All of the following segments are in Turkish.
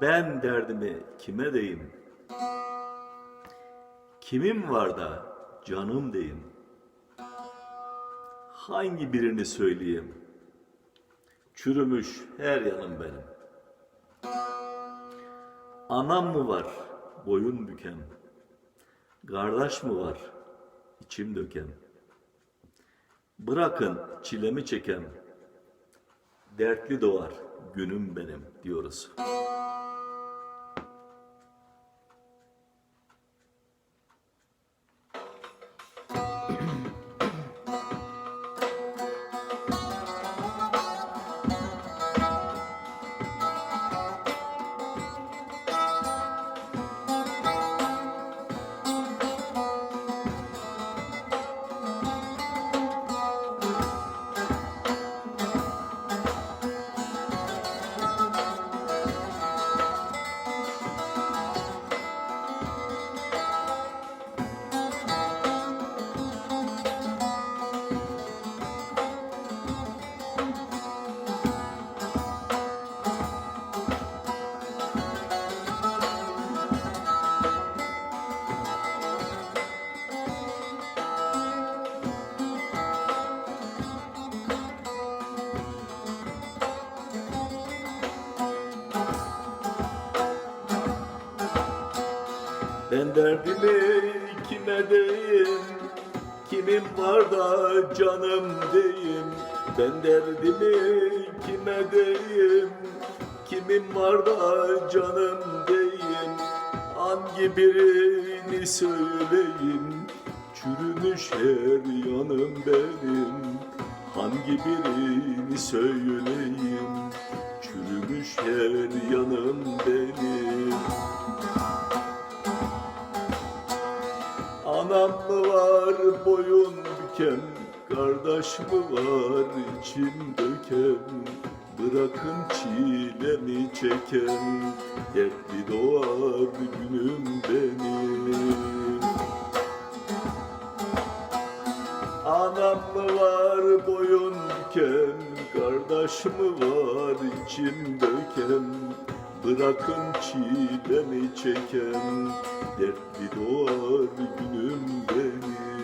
Ben derdimi kime deyim? Kimim var da canım deyim? Hangi birini söyleyeyim? Çürümüş her yanım benim. Anam mı var boyun büken? Kardeş mi var içim döken? Bırakın çilemi çeken, dertli doğar günüm benim diyoruz. Ben derdimi kime deyim Kimim var da canım deyim. Ben derdimi kime deyim Kimim var da canım deyim. Hangi birini söyleyeyim? Çürümüş her yanım benim. Hangi birini söyleyeyim? Çürümüş her yanım benim Anam mı var boyun büken, kardeş mi var içim döken? Bırakın çilemi çeken, dertli doğar günüm benim. Anam mı var boyun büken, kardeş mi var içim döken? Bırakın çilemi çeken, dertli doğar günüm benim.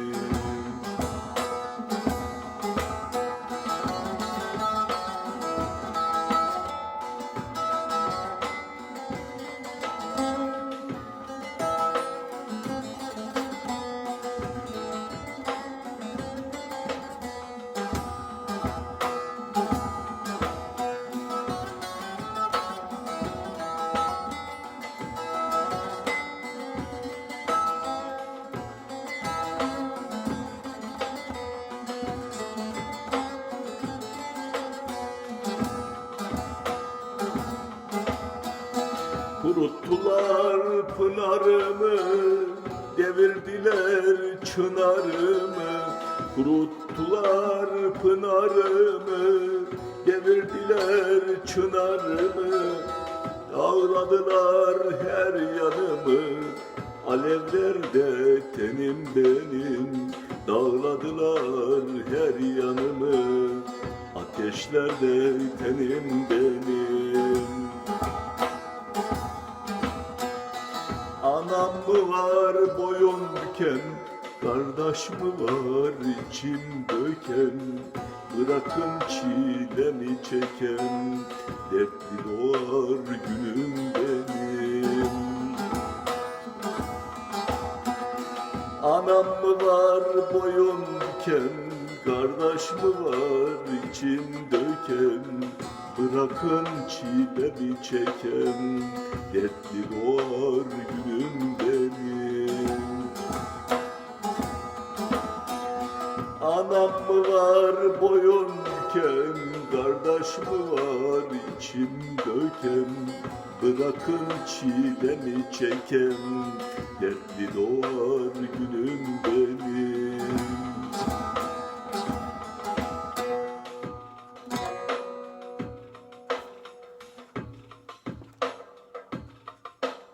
Kuruttular pınarımı, devirdiler çınarımı. Kuruttular pınarımı, devirdiler çınarımı. Dağladılar her yanımı, alevlerde tenim benim. Dağladılar her yanımı, ateşlerde tenim benim. Büken, kardeş mi var içim döken? Bırakın çilemi çeken, dertli doğar günüm benim. Anam mı var boyun büken, kardeş mi var içim döken? Bırakın çilemi çeken, dertli doğar günüm benim. Anam mı var boyun büken, kardeş mi var içim döken? Bırakın çilemi çeken, dertli doğar günüm benim.